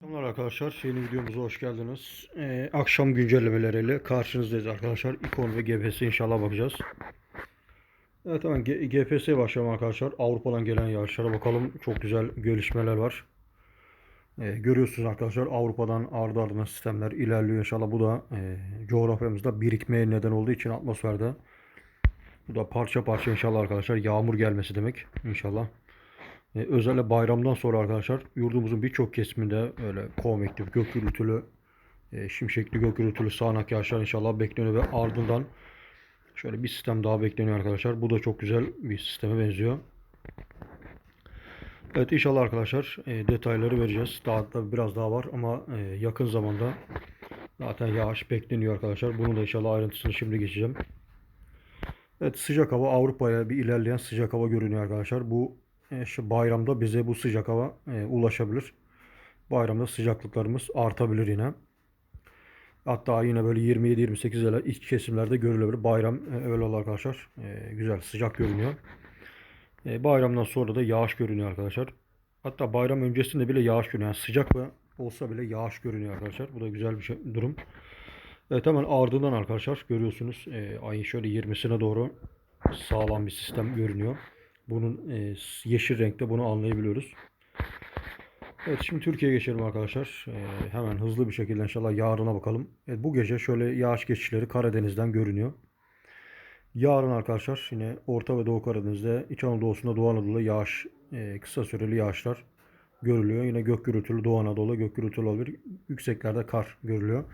Selamlar arkadaşlar. Yeni videomuza hoş geldiniz. Ee, akşam güncellemeleriyle karşınızdayız arkadaşlar. İkon ve GPS inşallah bakacağız. Evet hemen GPS'ye başlayalım arkadaşlar. Avrupa'dan gelen yağışlara bakalım. Çok güzel gelişmeler var. Ee, görüyorsunuz arkadaşlar Avrupa'dan ardı ardına sistemler ilerliyor inşallah. Bu da e, coğrafyamızda birikmeye neden olduğu için atmosferde. Bu da parça parça inşallah arkadaşlar yağmur gelmesi demek inşallah. E, özellikle bayramdan sonra arkadaşlar yurdumuzun birçok kesiminde öyle kovmekli, gök gürültülü, e, şimşekli gök gürültülü sağanak yağışlar inşallah bekleniyor ve ardından şöyle bir sistem daha bekleniyor arkadaşlar. Bu da çok güzel bir sisteme benziyor. Evet inşallah arkadaşlar e, detayları vereceğiz. Daha da biraz daha var ama e, yakın zamanda zaten yağış bekleniyor arkadaşlar. Bunun da inşallah ayrıntısını şimdi geçeceğim. Evet sıcak hava Avrupa'ya bir ilerleyen sıcak hava görünüyor arkadaşlar. Bu e, şu bayramda bize bu sıcak hava e, ulaşabilir. Bayramda sıcaklıklarımız artabilir yine. Hatta yine böyle 27-28 ile iç kesimlerde görülebilir. Bayram e, öyle olur arkadaşlar. Güzel sıcak görünüyor. Bayramdan sonra da yağış görünüyor arkadaşlar. Hatta bayram öncesinde bile yağış görünüyor. Yani sıcak olsa bile yağış görünüyor arkadaşlar. Bu da güzel bir şey, durum. Evet hemen ardından arkadaşlar görüyorsunuz e, ayın şöyle 20'sine doğru sağlam bir sistem görünüyor. Bunun e, yeşil renkte bunu anlayabiliyoruz. Evet şimdi Türkiye'ye geçelim arkadaşlar. E, hemen hızlı bir şekilde inşallah yarına bakalım. Evet, bu gece şöyle yağış geçişleri Karadeniz'den görünüyor. Yarın arkadaşlar yine Orta ve Doğu Karadeniz'de, İç Anadolu'sunda Doğu Anadolu'da yağış, e, kısa süreli yağışlar görülüyor. Yine gök gürültülü Doğu Anadolu gök gürültülü olabilir. Yükseklerde kar görülüyor.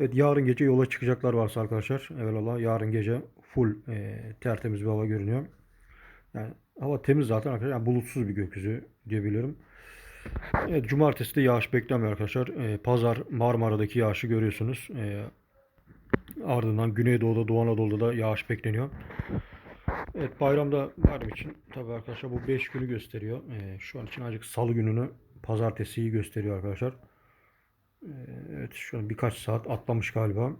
Evet yarın gece yola çıkacaklar varsa arkadaşlar. Evelallah yarın gece full e, tertemiz bir hava görünüyor. Yani hava temiz zaten arkadaşlar. Yani bulutsuz bir gökyüzü diyebilirim. Evet cumartesi de yağış beklemiyor arkadaşlar. E, Pazar Marmara'daki yağışı görüyorsunuz. E, ardından Güneydoğu'da Doğu Anadolu'da da yağış bekleniyor. Evet bayramda bayram için tabii arkadaşlar bu 5 günü gösteriyor. E, şu an için ancak salı gününü pazartesiyi gösteriyor arkadaşlar. E, evet şu an birkaç saat atlamış galiba.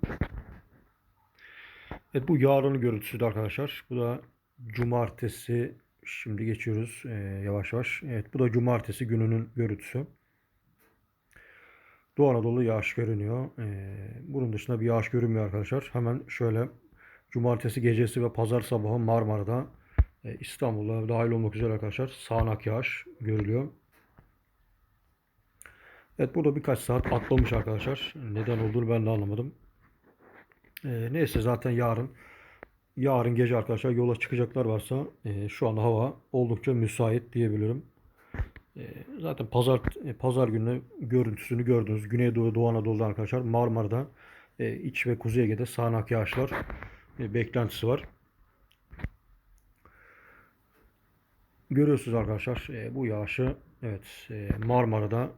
Evet bu yarının görüntüsü de arkadaşlar. Bu da cumartesi. Şimdi geçiyoruz e, yavaş yavaş. Evet bu da cumartesi gününün görüntüsü. Doğu Anadolu yağış görünüyor. E, bunun dışında bir yağış görünmüyor arkadaşlar. Hemen şöyle cumartesi gecesi ve pazar sabahı Marmara'da e, İstanbul'a dahil olmak üzere arkadaşlar sağanak yağış görülüyor. Evet burada birkaç saat atlamış arkadaşlar. Neden olduğunu ben de anlamadım. E, neyse zaten yarın yarın gece arkadaşlar yola çıkacaklar varsa e, şu anda hava oldukça müsait diyebilirim. E, zaten pazar e, pazar günü görüntüsünü gördünüz. Güneydoğu Doğu Anadolu'da arkadaşlar Marmara'da e, iç ve Kuzey Ege'de sağanak yağışlar e, beklentisi var. Görüyorsunuz arkadaşlar e, bu yağışı evet e, Marmara'da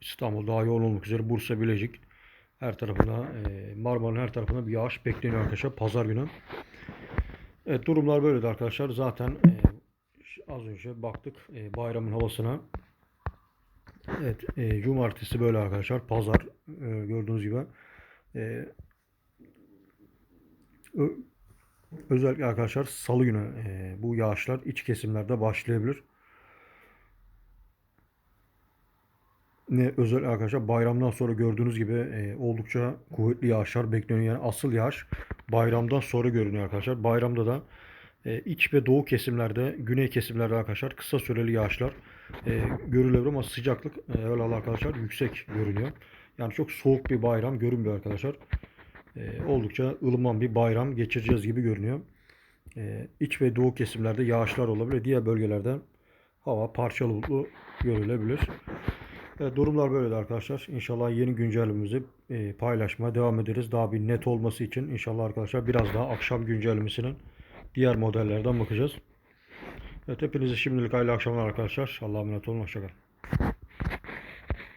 İstanbul daha yoğun olmak üzere Bursa Bilecik her tarafına e, Marmara'nın her tarafına bir yağış bekleniyor arkadaşlar pazar günü. Evet durumlar böyleydi arkadaşlar. Zaten e, az önce baktık e, bayramın havasına. Evet cumartesi böyle arkadaşlar. Pazar gördüğünüz gibi. Özellikle arkadaşlar salı günü bu yağışlar iç kesimlerde başlayabilir. Ne özel arkadaşlar bayramdan sonra gördüğünüz gibi e, oldukça kuvvetli yağışlar bekleniyor. Yani asıl yağış bayramdan sonra görünüyor arkadaşlar. Bayramda da e, iç ve doğu kesimlerde, güney kesimlerde arkadaşlar kısa süreli yağışlar e, görülebilir ama sıcaklık e, evvelallah arkadaşlar yüksek görünüyor. Yani çok soğuk bir bayram görünmüyor arkadaşlar. E, oldukça ılıman bir bayram geçireceğiz gibi görünüyor. E, iç ve doğu kesimlerde yağışlar olabilir. Diğer bölgelerde hava parçalı bulutlu görülebilir. Evet, durumlar böyleydi arkadaşlar. İnşallah yeni güncellememizi e, paylaşmaya devam ederiz. Daha bir net olması için inşallah arkadaşlar biraz daha akşam güncellemesinin diğer modellerden bakacağız. Evet hepinize şimdilik hayırlı akşamlar arkadaşlar. Allah'a emanet olun. Hoşçakalın.